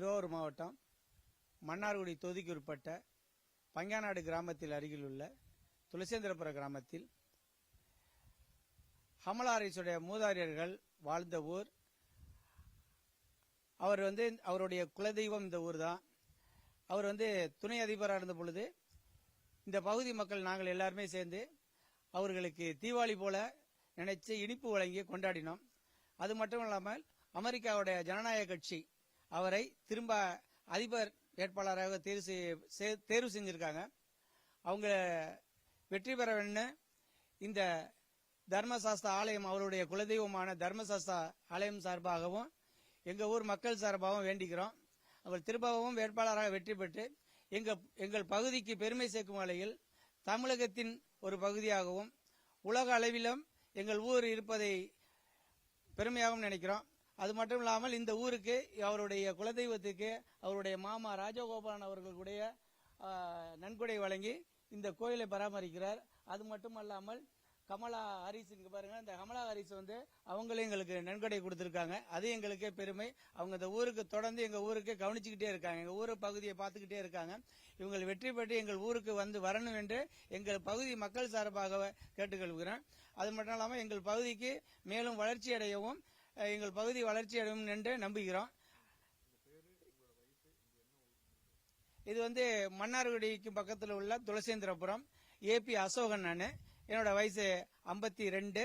திருவாரூர் மாவட்டம் மன்னார்குடி தொகுதிக்கு உட்பட்ட பங்காநாடு கிராமத்தில் அருகில் உள்ள துளசேந்திரபுர கிராமத்தில் ஹமலாரிசுடைய மூதாரியர்கள் வாழ்ந்த ஊர். அவர் வந்து அவருடைய குலதெய்வம் இந்த ஊர் தான் அவர் வந்து துணை அதிபராக இருந்த பொழுது இந்த பகுதி மக்கள் நாங்கள் எல்லாருமே சேர்ந்து அவர்களுக்கு தீபாவளி போல நினைச்சு இனிப்பு வழங்கி கொண்டாடினோம். அது மட்டும் இல்லாமல் அமெரிக்காவுடைய ஜனநாயக கட்சி அவரை திரும்ப அதிபர் வேட்பாளராக தேர்வு செய்ய- சே- தேர்வு செஞ்சிருக்காங்க. அவங்க வெற்றி பெற வேண்டும் இந்த தர்மசாஸ்தா ஆலயம் அவருடைய குலதெய்வமான தர்மசாஸ்தா ஆலயம் சார்பாகவும் எங்க ஊர் மக்கள் சார்பாகவும் வேண்டிக்கிறோம். அவர் திரும்பவும் வேட்பாளராக வெற்றி பெற்று எங்கள் எங்கள் பகுதிக்கு பெருமை சேர்க்கும் வகையில் தமிழகத்தின் ஒரு பகுதியாகவும் உலக அளவிலும் எங்கள் ஊர் இருப்பதை பெருமையாகவும் நினைக்கிறோம். அது மட்டும் இல்லாமல் இந்த ஊருக்கு அவருடைய குலதெய்வத்துக்கு அவருடைய மாமா ராஜகோபாலன் அவர்களுடைய நன்கொடை வழங்கி இந்த கோயிலை பராமரிக்கிறார். அது மட்டும் அல்லாமல் கமலா ஹரிஸ் இங்க பாருங்க இந்த கமலா ஹரிஸ் வந்து அவங்களும் எங்களுக்கு நன்கொடை கொடுத்துருக்காங்க. அது எங்களுக்கே பெருமை. அவங்க இந்த ஊருக்கு தொடர்ந்து எங்க ஊருக்கு கவனிச்சுக்கிட்டே இருக்காங்க. எங்க ஊர் பகுதியை பார்த்துக்கிட்டே இருக்காங்க. இவங்கள் வெற்றி பெற்று எங்கள் ஊருக்கு வந்து வரணும் என்று எங்கள் பகுதி மக்கள் சார்பாக கேட்டுக்கொள்கிறேன். அது மட்டும் இல்லாமல் எங்கள் பகுதிக்கு மேலும் வளர்ச்சி அடையவும் எங்கள் பகுதி வளர்ச்சி அடையும் என்று நம்புகிறோம். இது வந்து மன்னார்குடிக்கு பக்கத்தில் உள்ள துளசேந்திரபுரம் ஏபி அசோகன் நான் என்னோட வயசு ஐம்பத்தி ரெண்டு.